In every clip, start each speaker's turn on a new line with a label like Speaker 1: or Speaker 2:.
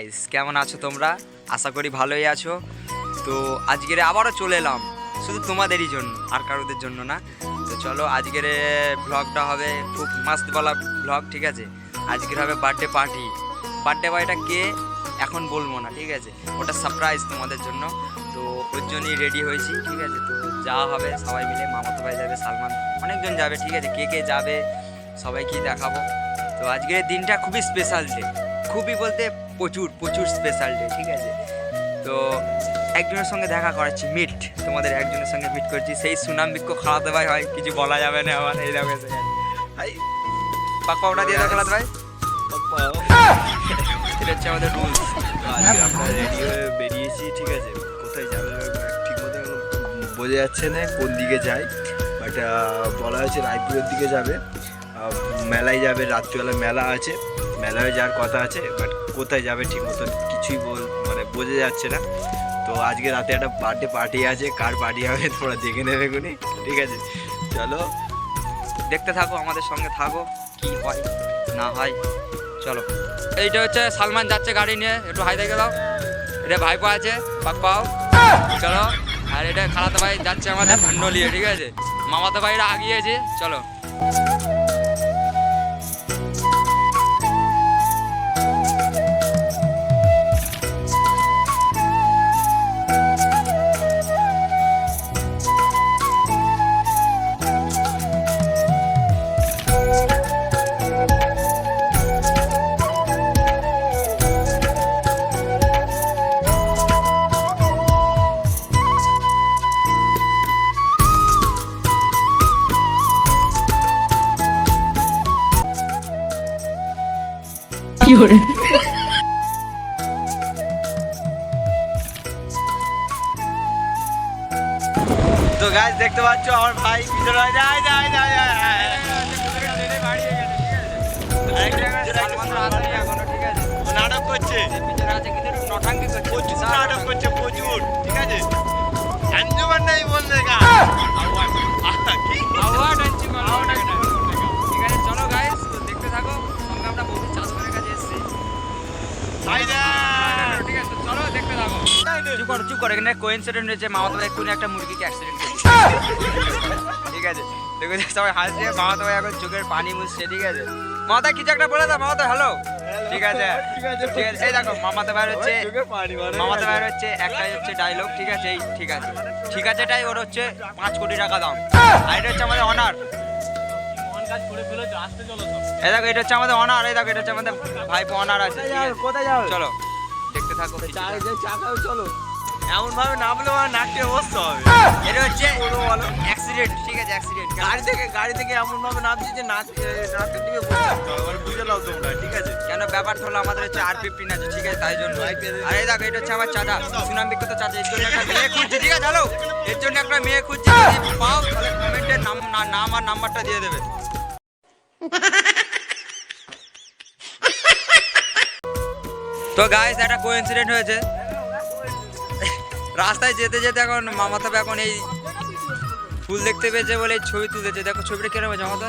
Speaker 1: আছো তোমরা? আশা করি ভালোই আছো। তো আজকের আবারও চলে এলাম। শুধু তোমাদেরই জন্য, আর কারোদের জন্য না। তো চলো আজকের ব্লগটা হবে খুব মাস্তওয়ালা ব্লগ ঠিক আছে? আজকের হবে বার্থডে পার্টি বার্থডে বয়টা কে? এখন বলব না, ঠিক আছে? ওটা সারপ্রাইজ তোমাদের জন্য। তো ওর জন্যই রেডি হয়েছি, ঠিক আছে? তো যা হবে সবাই মিলে, মামাতো ভাই যাবে, সালমান, অনেকজন যাবে, ঠিক আছে? কে কে যাবে, সবাইকেই দেখাবো। তো আজকের দিনটা খুবই স্পেশাল ডে খুবই বলতে প্রচুর প্রচুর স্পেশাল ডে ঠিক আছে? তো একজনের সঙ্গে দেখা করাচ্ছি মিট তোমাদের একজনের সঙ্গে মিট করছি। সেই সুনাম বিক্ষ খাওয়াতে ভাই হয় কিছু বলা যাবে না আমার এই দেখো এসে। হাই পাক পাউডা দিয়ে দাও খালাতে ভাই। এটা হচ্ছে আমাদের রুলস
Speaker 2: আমরা রেডি হয়ে বেরিয়েছি, ঠিক আছে? কোথায় যাবে ঠিক মতো বোঝা যাচ্ছে না কোন দিকে যাই বাট বলা হয়েছে রায়পুরের দিকে যাবে। মেলায় যাবে, রাত্রিবেলা মেলা আছে। মেলায় যাওয়ার কথা আছে বাট কোথায় যাবে ঠিক মতো কিছুই বল মানে বোঝা যাচ্ছে না। তো আজকে রাতে একটা বার্থডে পার্টি আছে, কার পার্টি হবে তোমরা দেখে নেবে কোনি ঠিক আছে? চলো,
Speaker 1: দেখতে থাকো, আমাদের সঙ্গে থাকো, কি হয়, না হয়, চলো। এইটা হচ্ছে সালমান যাচ্ছে গাড়ি নিয়ে, একটু হাই দেখে দাও। এটা ভাইপো আছে পাক পাও চলো, আর এটা খালাতো ভাই যাচ্ছে আমাদের নিয়ে ঠিক আছে? মামাতো ভাইরা আগিয়েছে, চলো।
Speaker 2: নাটক করছে নাটক করছে প্রচুর ঠিক আছে
Speaker 1: চুপ করো, এখানে কোইন্সিডেন্ট হয়েছে, মামাতো এক্ষুনি একটা মুরগিকে অ্যাক্সিডেন্ট ঠিক আছে। দেখো সবাই হাসছে মামাতো ভাই এখন চোখের পানি মুছছে ঠিক আছে। মামাতা কিছু একটা বলে দাও মামাতো হ্যালো ঠিক আছে।
Speaker 2: ঠিক আছে
Speaker 1: এই দেখো মামাতো ভাই হচ্ছে
Speaker 2: মারে
Speaker 1: মামাতো ভাই হচ্ছে একটাই হচ্ছে ডায়লগ ঠিক আছে এই ঠিক আছে। ঠিক আছে এটাই ওর হচ্ছে পাঁচ কোটি টাকা দাম। আর এটা হচ্ছে আমাদের অনার এই দেখো এটা হচ্ছে আমাদের অনার এই দেখো এটা হচ্ছে আমাদের ভাইপো অনার আছে
Speaker 2: কোথায় যাও
Speaker 1: চলো দেখতে থাকো
Speaker 2: চলো। এমন ভাবে নামলে আমার নাকটি অবস্থা হবে।
Speaker 1: এটা হচ্ছে অ্যাক্সিডেন্ট ঠিক আছে অ্যাক্সিডেন্ট
Speaker 2: গাড়ি থেকে গাড়ি থেকে এমন ভাবে নামছি যে এ, নাকের দিকে বুঝে নাও তোমরা ঠিক আছে?
Speaker 1: কেন ব্যাপার হলো আমাদের হচ্ছে আর ফিফটিন আছে ঠিক আছে তাই জন্য। আর এই দেখো এটা হচ্ছে আমার চাচা সুনাম বিখ্যাত চাচা এর জন্য একটা মেয়ে খুঁজছি ঠিক আছে হ্যালো এর জন্য একটা মেয়ে খুঁজছি যদি পাও তাহলে কমেন্টে নাম নাম আর নাম্বারটা দিয়ে দেবে। তো গাইস একটা কোইন্সিডেন্ট হয়েছে। রাস্তায় যেতে যেতে এখন মামাতো এখন এই ফুল দেখতে পেয়েছে বলে এই ছবি তুলেছে। দেখো ছবিটা কেন হয়েছে মামাতো?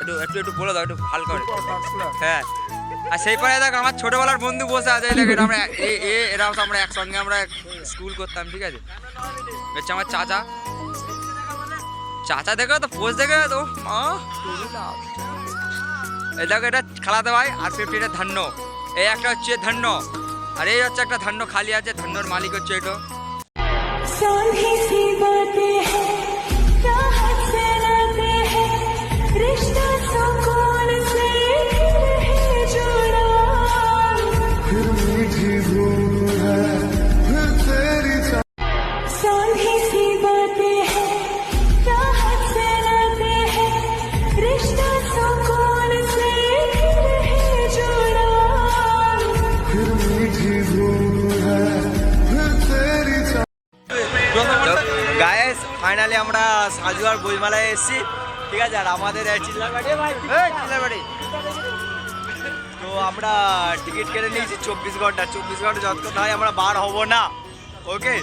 Speaker 1: একটু একটু একটু বলে দাও একটু ভালো করে। হ্যাঁ। আর সেই পরে দেখ আমার ছোটবেলার বন্ধু বসে আছে দেখ এটা আমরা এ এ এরাও তো আমরা একসঙ্গে আমরা স্কুল করতাম ঠিক আছে? হচ্ছে আমার চাচা। চাচা দেখো তো পোস্ট দেখে তো মা। এই দেখো এটা খেলাতে ভাই আর ফিফটিটা ধান্য। এই একটা হচ্ছে ধান্য আর এই হচ্ছে একটা ধান্য খালি আছে ধান্যর মালিক হচ্ছে এটা।
Speaker 3: सोनी सी बातें हैं।
Speaker 2: বইমেলায় এসেছি। ঠিক আছে আর আমাদের এই চিল্লার বাড়ি ভাই এই চিল্লার বাড়ি তো আমরা টিকিট কেটে নিয়েছি চব্বিশ ঘণ্টা। চব্বিশ ঘণ্টা যতক্ষণ হয় আমরা বার হব না। ওকে?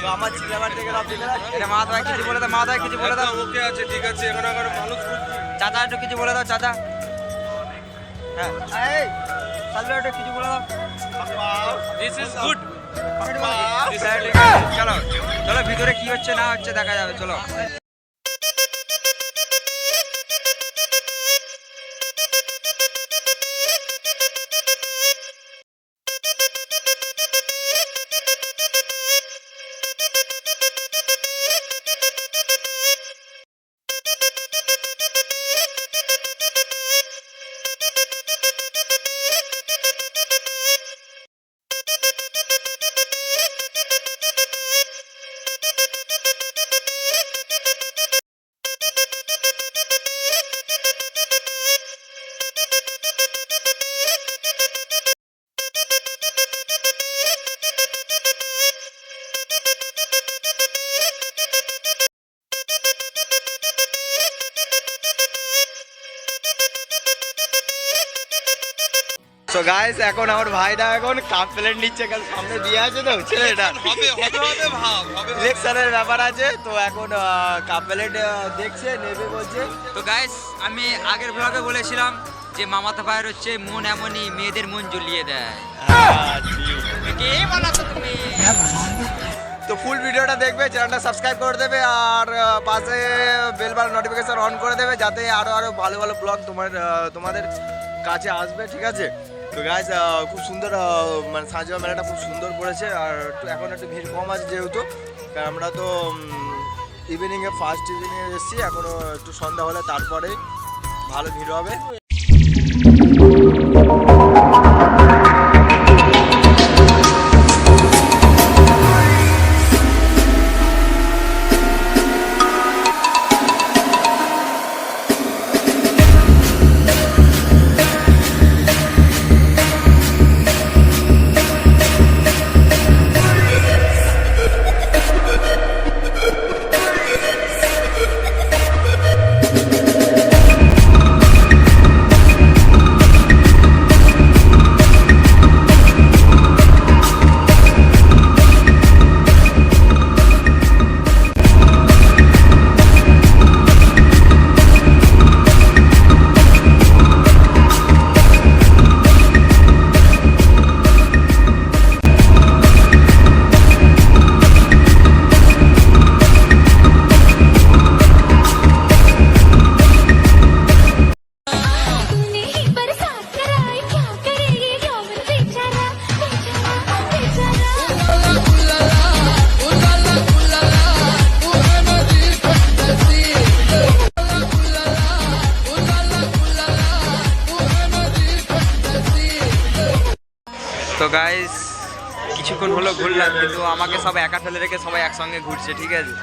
Speaker 2: তো আমার চিল্লাবার থেকে সব
Speaker 1: এটা মা কিছু বলে দাও মা ভাই কিছু বলে দাও।
Speaker 2: ওকে আছে ঠিক আছে এখন এখন মানুষ
Speaker 1: চাচা একটু কিছু বলে দাও চাচা। হ্যাঁ।
Speaker 2: এই
Speaker 1: ওটা কিছু বলে দাও।
Speaker 4: দিস ইজ গুড
Speaker 1: চলো চলো ভিতরে কি হচ্ছে না হচ্ছে দেখা যাবে চলো।
Speaker 2: তো গাইস এখন আমার ভাইরা এখন কাপ প্লেট নিচ্ছে। কাল সামনে বিয়ে আছে তো ছেলেটা
Speaker 4: হবে হবে হবে ভাব হবে
Speaker 2: ইলেকশনের ব্যাপার আছে তো এখন কাপ প্লেট দেখছে নেবে বলছে।
Speaker 1: তো গাইস আমি আগের ব্লগে বলেছিলাম যে মামাতো ভাইয়ের হচ্ছে মন এমনই মেয়েদের মন জ্বলিয়ে দেয়। কে বলো তো তুমি।
Speaker 2: তো ফুল ভিডিওটা দেখবে চ্যানেলটা সাবস্ক্রাইব করে দেবে আর পাশে বেল বাল নোটিফিকেশন অন করে দেবে যাতে আরও আরও ভালো ভালো ব্লগ তোমার তোমাদের কাছে আসবে ঠিক আছে? তো গাছ খুব সুন্দর মানে সাঁজবা মেলাটা খুব সুন্দর পড়েছে আর এখন একটু ভিড় কম আছে যেহেতু। কারণ আমরা তো ইভিনিংয়ে ফার্স্ট ইভিনিংয়ে এসেছি এখনও একটু সন্ধ্যা হলে তারপরে ভালো ভিড় হবে।
Speaker 1: গাইস কিছুক্ষণ হলো ঘুরলাম, কিন্তু আমাকে সব একা ফেলে রেখে সবাই একসঙ্গে ঘুরছে, ঠিক আছে?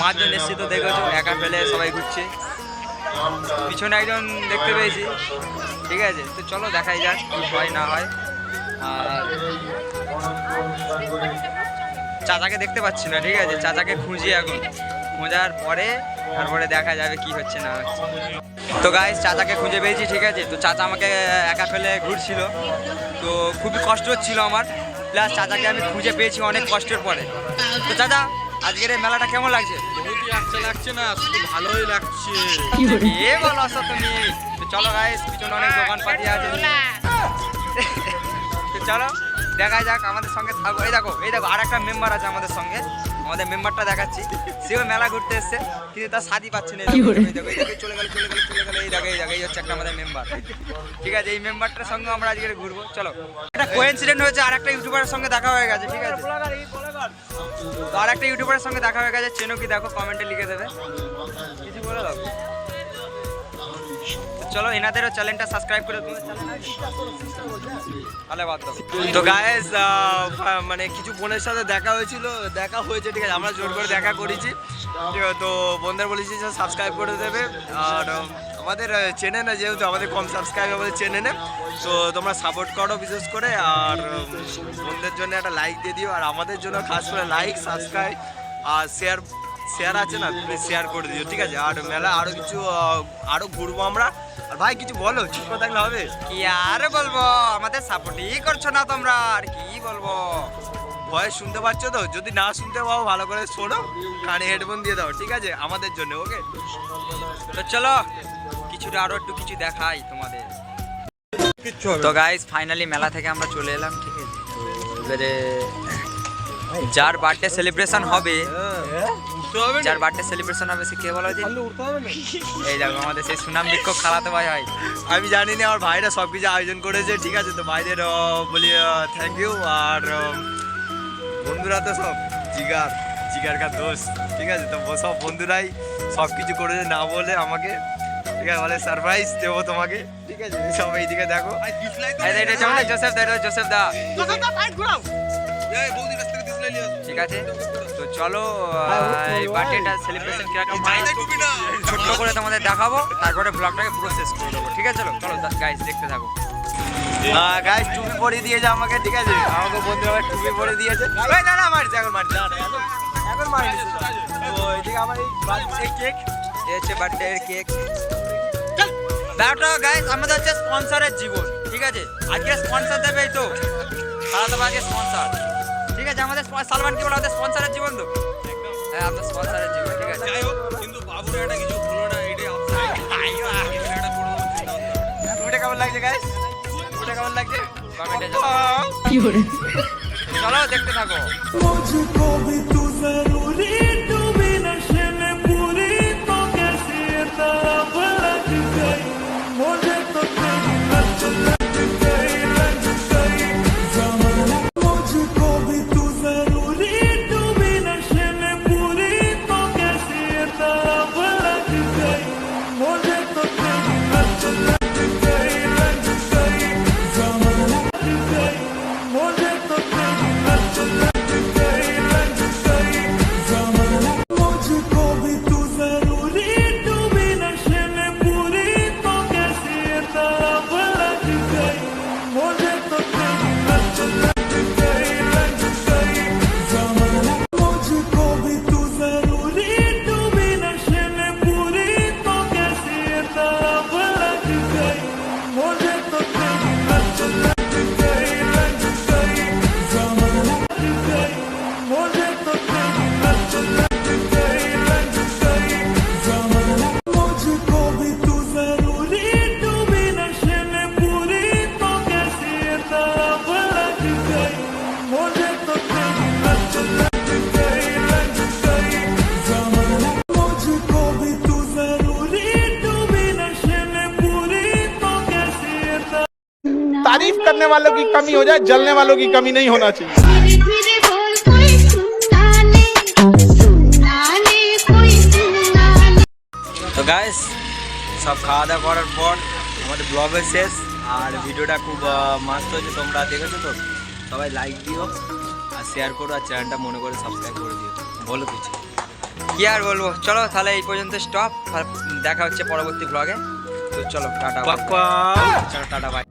Speaker 1: পাঁচজন এসছে তো দেখেছ একা ফেলে সবাই ঘুরছে। পিছনে একজন দেখতে পেয়েছি, ঠিক আছে? তো চলো দেখাই যাক কি হয়, না হয়। আর চাচাকে দেখতে পাচ্ছি না, ঠিক আছে? চাচাকে খুঁজি এখন। খোঁজার পরে তারপরে দেখা যাবে কি হচ্ছে, না হচ্ছে। তো গাইস চাচাকে খুঁজে পেয়েছি, ঠিক আছে? তো চাচা আমাকে একা ফেলে ঘুরছিল। তো খুবই কষ্ট হচ্ছিল আমার। প্লাস চাচাকে আমি খুঁজে পেয়েছি অনেক কষ্টের পরে। তো চাচা আজকের এই মেলাটা কেমন লাগছে?
Speaker 4: বহুতই আচ্ছা লাগছে না শুধু ভালোই লাগছে।
Speaker 1: এ বলো? আসো তুমি? তো চলো গাইস পিছনে অনেক দোকান পাতি আছে। তো চলো দেখা যাক আমাদের সঙ্গে থাকো এই দেখো এই দেখো আর একটা মেম্বার আছে আমাদের সঙ্গে। আমাদের মেম্বারটা দেখাচ্ছি। সেও মেলা ঘুরতে এসছে কিন্তু তার সাদি পাচ্ছে না। চলে গেল চলে গেল চলে গেল এই দেখো এই জায়গায় হচ্ছে একটা আমাদের মেম্বার ঠিক আছে এই মেম্বারটার সঙ্গে আমরা আজকে ঘুরবো। চলো। একটা কোয়েন্সিডেন্ট হয়েছে আর একটা ইউটিউবারের সঙ্গে দেখা হয়ে গেছে ঠিক আছে? তো আর একটা ইউটিউবারের সঙ্গে দেখা হয়ে গেছে চেনো কি দেখো কমেন্টে লিখে দেবে। কিছু বলে দাও। চলো, এনাদেরও চ্যানেলটা সাবস্ক্রাইব করে
Speaker 2: তো গায়েস মানে কিছু বোনের সাথে দেখা হয়েছিল, দেখা হয়েছে, ঠিক আছে, আমরা জোর করে দেখা করেছি। তো বোনদের বলেছি যে সাবস্ক্রাইব করে দেবে। আর আমাদের চেনে না যেহেতু আমাদের কম সাবস্ক্রাইব আমাদের চেনে না তো তোমরা সাপোর্ট করো বিশেষ করে। আর বোনদের জন্য একটা লাইক দিয়ে দিও। আর আমাদের জন্য খাস করে লাইক সাবস্ক্রাইব আর শেয়ার শেয়ার আছে না প্লিজ শেয়ার করে দিও ঠিক আছে? আর মেলা আরও কিছু আরও ঘুরবো আমরা। আর ভাই কিছু বলো চুপ করে থাকলে হবে?
Speaker 1: কি আর বলব? আমাদের সাপোর্টই করছ না তোমরা আর কি বলব?
Speaker 2: ভয়েস শুনতে পাচ্ছ তো? যদি না শুনতে পাও ভালো করে শোনো কানে হেডফোন দিয়ে দাও ঠিক আছে? আমাদের জন্য ওকে
Speaker 1: তো চলো কিছুটা আরও একটু কিছু দেখাই তোমাদের।
Speaker 3: তো গাইস ফাইনালি মেলা থেকে আমরা চলে এলাম ঠিক আছে? তো এবারে যার বার্থডে সেলিব্রেশন হবে যার বার্থডে সেলিব্রেশন হবে সে কে বলো
Speaker 2: না
Speaker 3: এই দেখো আমাদের সেই সুনাম বিক্ষোভ খালাতে ভাই হয়।
Speaker 2: আমি জানি না আমার ভাইরা সব কিছু আয়োজন করেছে ঠিক আছে? তো ভাইদের বলি থ্যাংক ইউ আর বন্ধুরা তো সব জিগার জিগার কা দোষ ঠিক আছে? তো সব বন্ধুরাই সব কিছু করেছে না বলে আমাকে ঠিক আছে? বলে সারপ্রাইজ দেবো তোমাকে ঠিক আছে? সব এইদিকে দেখো।
Speaker 3: এই যে এটা জোসেফ দা। এটা জোসেফ দা ঠিক আছে? তো চলো এই বার্থডেটা সেলিব্রেশন কীরকম হয়? ছোট্ট করে তোমাদের দেখাবো তারপরে ব্লগটাকে পুরো শেষ করে দেবো ঠিক আছে? চলো চলো গাইস দেখতে থাকো।
Speaker 2: গাইস টুপি পরিয়ে দিয়েছে আমাকে ঠিক আছে? আমাকে বন্ধুরা আমার টুপি পরিয়ে দিয়েছে। এই না না মারিস এখন না না, এখন তো এদিকে আমার এই বার্থডে কেক
Speaker 3: এই হচ্ছে বার্থডে কেক ব্যাপারটা গাইস আমাদের হচ্ছে স্পন্সরের জীবন ঠিক আছে? আজকে স্পন্সর দেবে এই তো। সারা তো আজকে স্পন্সর ঠিক আছে আমাদের সালমান কি আমাদের স্পন্সরের জীবন তো। হ্যাঁ আমাদের স্পন্সরের জীবন ঠিক আছে।
Speaker 4: যাই হোক কিন্তু বাবুর একটা কিছু না
Speaker 2: কেমন লাগছে কেমন লাগছে?
Speaker 3: চলো দেখতে থাকো।
Speaker 5: करने वालों की कमी हो जाए जलने वालों की कमी नहीं होना चाहिए
Speaker 6: धीरे धीरे बोल कोई सुनना ले सुनना ले कोई सुनना ले
Speaker 2: তো গাইস সব খাওয়া দাওয়া করার পর আমাদের ব্লগের শেষ আর ভিডিওটা খুব মাস্ত হয়েছে তোমরা দেখেছো তো সবাই লাইক দিও আর শেয়ার করো আর চ্যানেলটা মনে করে সাবস্ক্রাইব করে দিও বলো কিছু
Speaker 3: কি আর বলবো চলো তাহলে এই পর্যন্ত স্টপ দেখা হচ্ছে পরবর্তী ব্লগে তো চলো টাটা
Speaker 2: পাক্কা
Speaker 3: চলো টাটা বাই